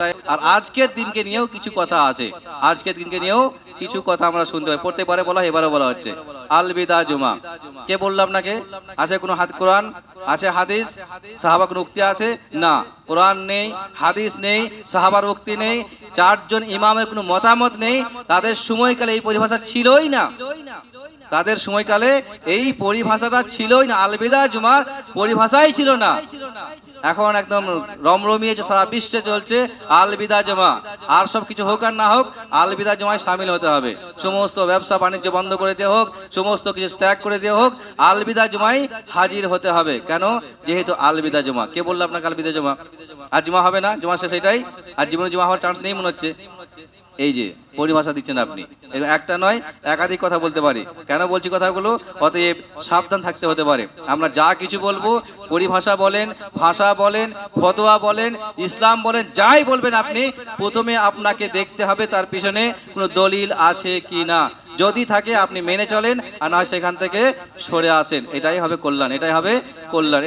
আর আজকের দিনকে নিয়েও কিছু কথা আছে। আজকের দিনকে নিয়েও কিছু কথা আমরা শুনতে পাই। পড়তে পারে বলা এবারও বলা হচ্ছে। আলবিদা জুমা। কে বললাম আপনাকে আছে কোনো হাত কোরআন? আছে হাদিস? সাহাবা কোনো উক্তি আছে? না। কোরআন নেই, হাদিস নেই, সাহাবার উক্তি নেই, চারজন ইমামের কোনো মতামত নেই। তাদের সময়কালে এই পরিভাষা ছিলই না। তাদের সময়কালে এই পরিভাষাটা ছিলই না। আলবিদা জুমার পরিভাষাই ছিল না। এখন একদম রমরমিয়ে যে সারা বিশ্বে চলছে, আলবিদা জমা। আর সব কিছু হোক আর না হোক, আলবিদা জমায় সামিল হতে হবে। সমস্ত ব্যবসা বাণিজ্য বন্ধ করে দেওয়া হোক, সমস্ত কিছু ত্যাগ করে দেওয়া হোক, আলবিদা জমায় হাজির হতে হবে। কেন? যেহেতু আলবিদা জমা। কে বলল আপনাকে আলবিদা জমা? আর জমা হবে না? জমা শেষ এটাই। আর জীবনে জমা হওয়ার চান্স নেই মনে হচ্ছে। এই যে পরিভাষা দিচ্ছেন আপনি। একটা নয়, একাধিক কথা বলতে পারি। কেন বলছি কথাগুলো? অতএব সাবধান থাকতে হতে পারে। আমরা যা কিছু বলব, পরিভাষা বলেন, ভাষা বলেন, ফতোয়া বলেন, ইসলাম বলেন, যাই বলবেন আপনি, প্রথমে আপনাকে দেখতে হবে তার পিছনে কোনো দলিল আছে কি না। যদি থাকে আপনি মেনে চলেন আর না সেখান থেকে সরে আসেন। এটাই হবে কল্যাণ, এটাই হবে কল্যাণ।